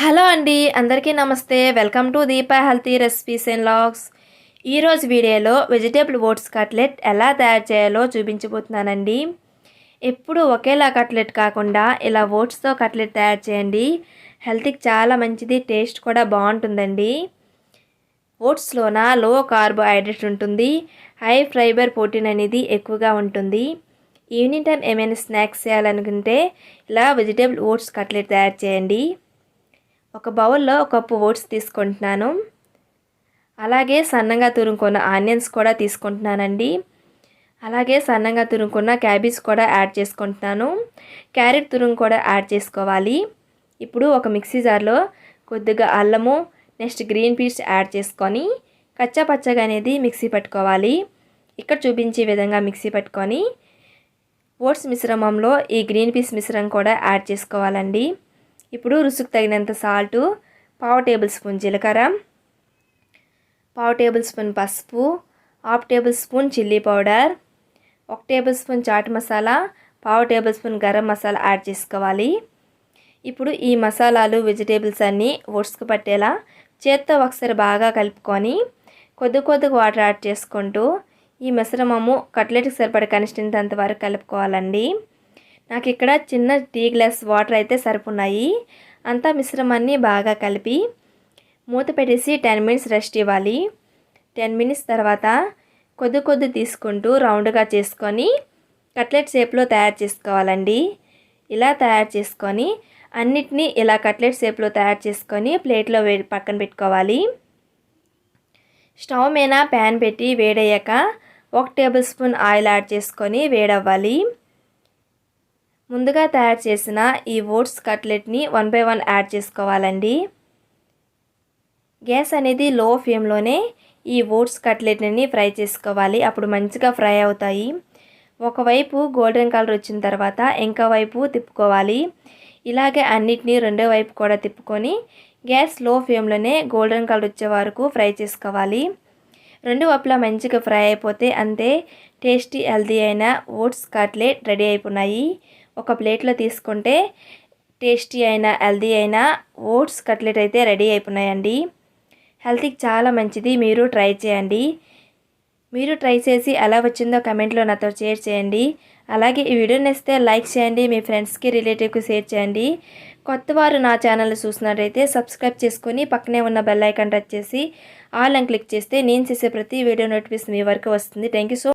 Hello అండి అందరికీ నమస్తే. Welcome to Deepa healthy recipes and logs. ఈరోజు వీడియోలో వెజిటేబుల్ ఓట్స్ కట్లెట్ ఎలా తయారు చేయాలో చూపించబోతున్నానండి. ఎప్పుడు ఒకేలా కట్లెట్ కాకుండా ఇలా ఓట్స్తో కట్లెట్ తయారు చేయండి. హెల్త్కి చాలా మంచిది టేస్ట్ కూడా బాగుంటుందండి. ఓట్స్లోన లో కార్బోహైడ్రేట్ ఉంటుంది. హై ఫైబర్ ప్రోటీన్ అనేది ఎక్కువగా ఉంటుంది. ఈవినింగ్ టైం ఏమైనా స్నాక్స్ చేయాలనుకుంటే ఇలా వెజిటేబుల్ ఓట్స్ కట్లెట్ తయారు చేయండి. ఒక బౌల్లో ఒక కప్పు ఓట్స్ తీసుకుంటున్నాను. అలాగే సన్నగా తురుముకున్న ఆనియన్స్ కూడా తీసుకుంటున్నానండి. అలాగే సన్నగా తురుముకున్న క్యాబేజ్ కూడా యాడ్ చేసుకుంటున్నాను. క్యారెట్ తురుము కూడా యాడ్ చేసుకోవాలి. ఇప్పుడు ఒక మిక్సీ జార్లో కొద్దిగా అల్లము నెక్స్ట్ గ్రీన్ పీస్ యాడ్ చేసుకొని కచ్చా పచ్చగా అనేది మిక్సీ పట్టుకోవాలి. ఇక్కడ చూపించే విధంగా మిక్సీ పట్టుకొని ఓట్స్ మిశ్రమంలో ఈ గ్రీన్ పీస్ మిశ్రమం కూడా యాడ్ చేసుకోవాలండి. ఇప్పుడు రుసుకు తగినంత సాల్టు పావు టేబుల్ స్పూన్ జీలకర్ర పావు టేబుల్ స్పూన్ పసుపు half table spoon chilli powder ఒక టేబుల్ స్పూన్ చాట్ మసాలా పావు table spoon garam masala add చేసుకోవాలి. ఇప్పుడు ఈ మసాలాలు వెజిటేబుల్స్ అన్నీ ఓట్స్కి పట్టేలా చేత్తో ఒకసారి బాగా కలుపుకొని కొద్ది కొద్దిగా వాటర్ యాడ్ చేసుకుంటూ ఈ మిశ్రమము కట్లెట్కి సరిపడే కన్సిస్టెన్సీ అంతవరకు కలుపుకోవాలండి. నాకు ఇక్కడ చిన్న టీ గ్లాస్ వాటర్ అయితే సరిపోన్నాయి అంతా మిశ్రమాన్ని బాగా కలిపి మూత పెట్టేసి టెన్ మినిట్స్ రెస్ట్ ఇవ్వాలి. టెన్ మినిట్స్ తర్వాత కొద్ది కొద్ది తీసుకుంటూ రౌండ్గా చేసుకొని కట్లెట్ షేప్లో తయారు చేసుకోవాలండి. ఇలా తయారు చేసుకొని అన్నిటినీ ఇలా కట్లెట్ షేప్లో తయారు చేసుకొని ప్లేట్లో వే పక్కన పెట్టుకోవాలి. స్టవ్ మీద ప్యాన్ పెట్టి వేడయ్యాక ఒక టేబుల్ స్పూన్ ఆయిల్ యాడ్ చేసుకొని వేడవ్వాలి. ముందుగా తయారు చేసిన ఈ ఓట్స్ కట్లెట్ని వన్ బై వన్ యాడ్ చేసుకోవాలండి. గ్యాస్ అనేది లో ఫ్లేమ్లోనే ఈ ఓట్స్ కట్లెట్ని ఫ్రై చేసుకోవాలి. అప్పుడు మంచిగా ఫ్రై అవుతాయి. ఒకవైపు గోల్డెన్ కలర్ వచ్చిన తర్వాత ఇంకా వైపు తిప్పుకోవాలి. ఇలాగే అన్నిటినీ రెండో వైపు కూడా తిప్పుకొని గ్యాస్లో ఫ్లేమ్లోనే గోల్డెన్ కలర్ వచ్చే వరకు ఫ్రై చేసుకోవాలి. రెండు వైపులా మంచిగా ఫ్రై అయిపోతే అంతే టేస్టీ హెల్తీ అయిన ఓట్స్ కట్లెట్ రెడీ అయిపోయినాయి ఒక ప్లేట్లో తీసుకుంటే టేస్టీ అయిన హెల్దీ అయిన ఓట్స్ కట్లెట్ అయితే రెడీ అయిపోయినాయండి హెల్త్కి చాలా మంచిది మీరు ట్రై చేయండి. మీరు ట్రై చేసి ఎలా వచ్చిందో కమెంట్లో నాతో షేర్ చేయండి. అలాగే ఈ వీడియో నేస్తే లైక్ చేయండి మీ ఫ్రెండ్స్కి రిలేటివ్కి షేర్ చేయండి. కొత్త వారు నా ఛానల్ చూసినట్టయితే సబ్స్క్రైబ్ చేసుకొని పక్కనే ఉన్న బెల్ ఐకాన్ టచ్ చేసి ఆల్ అని క్లిక్ చేస్తే నేను చేసే ప్రతి వీడియో నోటిఫికేషన్ మీ వరకు వస్తుంది. Thank so